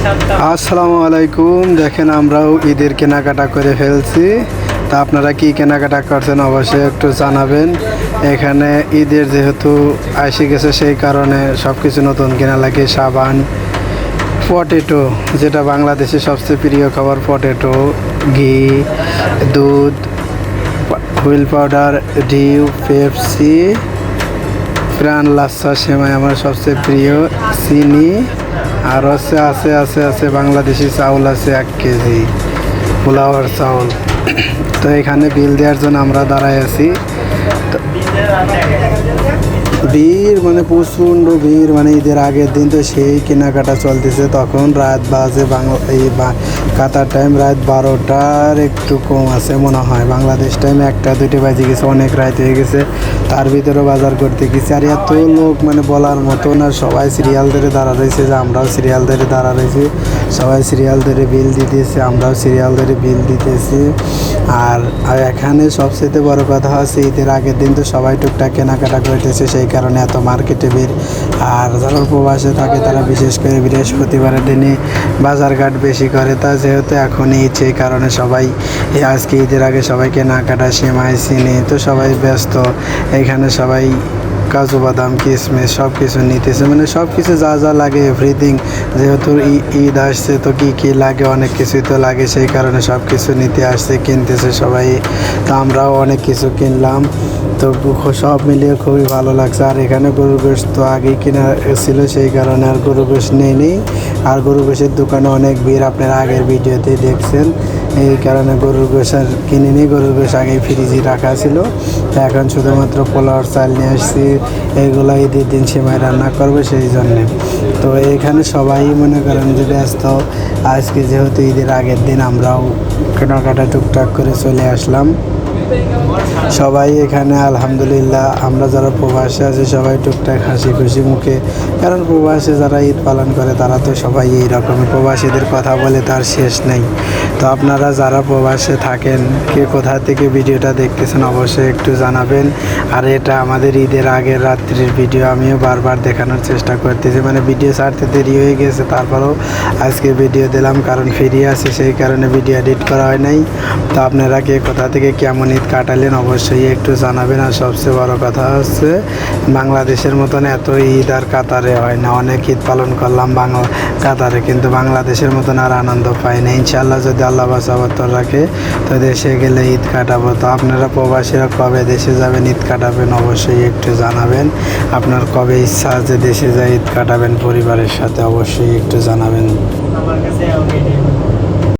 আসসালামু আলাইকুম দেখেন আমরাও ঈদের কেনাকাটা করে ফেলছি। তা আপনারা কি কেনাকাটা করছেন অবশ্যই একটু জানাবেন। এখানে ঈদের যেহেতু আসে গেছে, সেই কারণে সব কিছু নতুন কেনা লাগে। সাবান, পটেটো, যেটা বাংলাদেশের সবচেয়ে প্রিয় খাবার, পটেটো, ঘি, দুধ, হুইল পাউডার, ডিউ, পেপসি প্রাণ লাচ্ছা সেমাই আমার সবচেয়ে প্রিয় চিনি। আর হচ্ছে আছে আছে আছে বাংলাদেশি চাউল আছে এক কেজি, পোলাওয়ার চাউল। তো এখানে বিল দেওয়ার জন্য আমরা দাঁড়ায় আছি। ভিড় মানে প্রচণ্ড ভিড় মানে ঈদের আগের দিন তো সেই কেনাকাটা চলতেছে। তখন রাত বাজে বাংলা, এই কাতার টাইম রাত বারোটার একটু কম আছে মনে হয়। বাংলাদেশ টাইম একটা, দুইটা বাজে গেছে, অনেক রাত হয়ে গেছে। তার ভিতরেও বাজার করতে গেছি। আর এত লোক মানে বলার মতো না, সবাই সিরিয়াল ধরে দাঁড়া রয়েছে যে আমরাও সিরিয়াল ধরে দাঁড়া রয়েছি। সবাই সিরিয়াল ধরে বিল দিতেছে, আমরাও সিরিয়াল ধরে বিল দিতেছি। আর আর এখানে সবচেয়ে বড় কথা হচ্ছে, ঈদের আগের দিন তো সবাই টুকটাক কেনাকাটা করতেছে, সেই কারণে এত মার্কেটে ভিড়। আর যারা উপবাসে থাকে, তারা বিশেষ করে বৃহস্পতিবারের দিনে বাজারঘাট বেশি করে। তা যেহেতু এখন ঈদ, সেই কারণে সবাই আজকে ঈদের আগে সবাই কেনাকাটা সেমাই, চিনি, তো সবাই ব্যস্ত। এখানে সবাই কাজু বাদাম কিশমিশ সব কিছু নিতেছে। মানে সব কিছু যা যা লাগে এভরিথিং যেহেতু ঈদ আসছে, তো কী কী লাগে, অনেক কিছুই তো লাগে। সেই কারণে সব কিছু নিতে আসছে, কিনতেছে সবাই। তো আমরাও অনেক কিছু কিনলাম। তো সব মিলিয়ে খুবই ভালো লাগছে। আর এখানে গরুর গোশ তো আগেই কেনা ছিল, সেই কারণে আর গরু গোশ নেই আর গরু গোশের দোকানে অনেক ভিড়, আপনারা আগের ভিডিওতেই দেখছেন। এই কারণে গরুর গোশ আর কিনিনি, গরুর গোশ আগে ফ্রিজে রাখা ছিল। এখন শুধুমাত্র পোলাওয়ার চাল নিয়ে আসছি এইগুলো ঈদের দিন সেমাই রান্না করবে সেই জন্যে। তো এখানে সবাই মনে করেন যে ব্যস্ত। আজকে যেহেতু ঈদের আগের দিন আমরাও কেনাকাটা টুকটাক করে চলে আসলাম। সবাই এখানে, আলহামদুলিল্লাহ। আমরা যারা প্রবাসে আছি, সবাই টুকটাক হাসি খুশি মুখে। কারণ প্রবাসে যারা ঈদ পালন করে, তারা তো সবাই এই রকম প্রবাসীদের কথা বলে, তার শেষ নেই। তো আপনারা যারা প্রবাসে থাকেন, কে কোথা থেকে ভিডিওটা দেখতেছেন, অবশ্যই একটু জানাবেন। আর এটা আমাদের ঈদের আগের রাত্রির ভিডিও, আমিও বারবার দেখানোর চেষ্টা করতেছি। মানে ভিডিও ছাড়তে দেরি হয়ে গেছে, তারপরেও আজকে ভিডিও দিলাম, কারণ ফিরিয়ে আছে, সেই কারণে ভিডিও এডিট করা হয় নাই। তো আপনারা কে কোথা থেকে, কেমন ঈদ কাটালেন, অবশ্যই একটু জানাবেন। আর সবচেয়ে বড় কথা হচ্ছে, বাংলাদেশের মতন এত ঈদ আর কাতারে হয় না। অনেক ঈদ পালন করলাম বাংলা কাতারে, কিন্তু বাংলাদেশের মতন আর আনন্দ পাই না। ইনশাল্লাহ যদি আল্লাহ বাসাবতর রাখে, তো দেশে গেলে ঈদ কাটাবো। তো আপনারা প্রবাসীরা কবে দেশে যাবেন, ঈদ কাটাবেন, অবশ্যই একটু জানাবেন। আপনার কবে ইচ্ছা আছে দেশে যায় ঈদ কাটাবেন পরিবারের সাথে, অবশ্যই একটু জানাবেন।